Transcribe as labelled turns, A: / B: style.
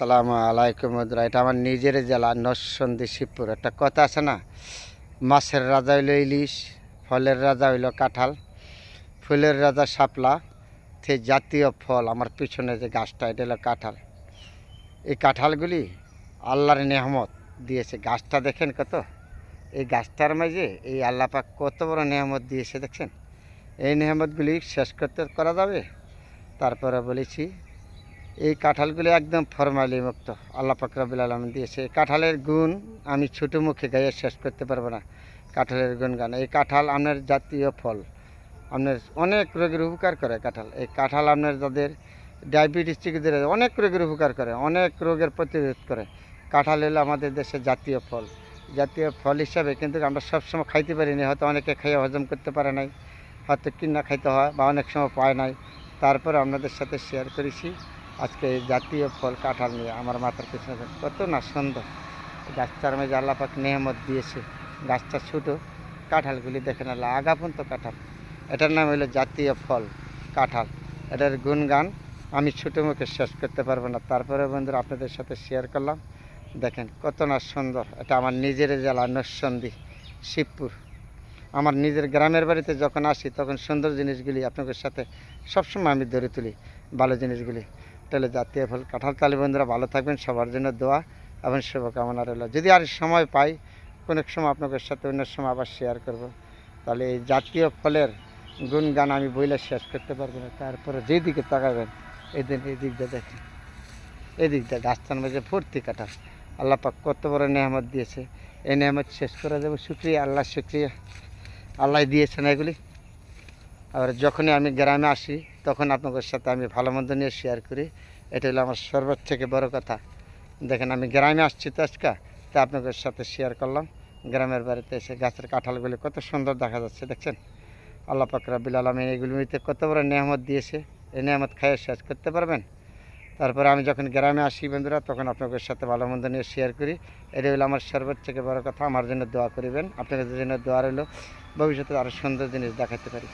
A: সালাম আলাইকুম এটা আমার নিজের জেলা, নরসন্দী, শিবপুর। একটা কথা আছে না, মাছের রাজা হইল ইলিশ, ফলের রাজা হইল কাঁঠাল, ফুলের রাজা শাপলা সে জাতীয় ফল, আমার পিছনে যে গাছটা, এটা হলো কাঁঠাল। এই কাঁঠালগুলি আল্লাহর নেহমত দিয়েছে। গাছটা দেখেন কত? এই গাছটার মাঝে এই আল্লাহ পাক কত বড় নেহমত দিয়েছে, দেখছেন? এই নেহমতগুলি শেষ করতে করা যাবে? তারপরে বলেছি এই কাঁঠালগুলো একদম ফরমালি মুক্ত, আল্লাহ পাকরাবুল আলম দিয়েছে। এই কাঁঠালের গুণ আমি ছোটো মুখে গাইয়ে শেষ করতে পারব না, কাঁঠালের গুণ গান এই কাঁঠাল আপনার জাতীয় ফল, আপনার অনেক রোগের উপকার করে কাঁঠাল। এই কাঁঠাল আপনার যাদের ডায়াবেটিস, চিকিৎসা, অনেক রোগের উপকার করে, অনেক রোগের প্রতিরোধ করে। কাঁঠাল হলো আমাদের দেশের জাতীয় ফল। জাতীয় ফল হিসাবে কিন্তু আমরা সবসময় খাইতে পারিনি হয়তো অনেকে খেয়ে হজম করতে পারে নাই, হয়তো কিনা খাইতে হয় বা অনেক সময় পায় নাই। তারপরে আপনাদের সাথে শেয়ার করেছি। আজকে জাতীয় ফল কাঁঠাল নিয়ে আমার মাথার পিছনে কত না সুন্দর। গাছটার মাঝে আল্লাপাক নেহমত দিয়েছে। গাছটা ছোটো, কাঁঠালগুলি দেখেন আল্লাহ আগাপন্ত কাঁঠাল। এটার নাম হলো জাতীয় ফল কাঁঠাল। এটার গুণগান আমি ছোটো মুখে শেষ করতে পারব না। তারপরে বন্ধুরা আপনাদের সাথে শেয়ার করলাম। দেখেন কত না সুন্দর। এটা আমার নিজের জেলা নরসন্দী, শিবপুর। আমার নিজের গ্রামের বাড়িতে যখন আসি, তখন সুন্দর জিনিসগুলি আপনাদের সাথে সবসময় আমি ধরে তুলি, ভালো জিনিসগুলি। তাহলে জাতীয় ফল কাঁঠাল তালি বন্ধুরা ভালো থাকবেন, সবার জন্য দোয়া এবং শুভকামনা রইল। যদি আর সময় পাই, কোনো সময় আপনাদের সাথে অন্য সময় আবার শেয়ার করব। তাহলে এই জাতীয় ফলের গুণগান আমি বইলে শেষ করতে পারব না। তারপরে যেদিকে তাকাবেন এই দিন এই দিকটা দেখেন। এই দিকটা গাছটার মাঝে ভর্তি কাঁঠাল। আল্লাহ পাক কত বড় নেহামত দিয়েছে। এই নেহামত শেষ করা যাবে শুক্রিয়া, আল্লাহ শুক্রিয়া। আল্লাহ দিয়েছেন এগুলি। আর যখনই আমি গ্রামে আসি, তখন আপনাদের সাথে আমি ভালো মন্দ নিয়ে শেয়ার করি। এটা হলো আমার সর্বোচ্চ থেকে বড় কথা। দেখেন, আমি গ্রামে আসছি তো আজকে, তা আপনাদের সাথে শেয়ার করলাম। গ্রামের বাড়িতে এসে গাছের কাঁঠালগুলি কত সুন্দর দেখা যাচ্ছে, দেখছেন? আল্লাহ পাকরা বিল আলমিন এগুলিতে কত বড় নিয়ামত দিয়েছে। এই নিয়ামত খাইয়ে শেষ করতে পারবেন? তারপরে আমি যখন গ্রামে আসি বন্ধুরা, তখন আপনাদের সাথে ভালো মন্দ নিয়ে শেয়ার করি। এটা হলো আমার সর্বোচ্চ থেকে বড় কথা। আমার জন্য দোয়া করিবেন। আপনাদের জন্য দোয়া রইল। ভবিষ্যতে আরও সুন্দর জিনিস দেখাতে পারি।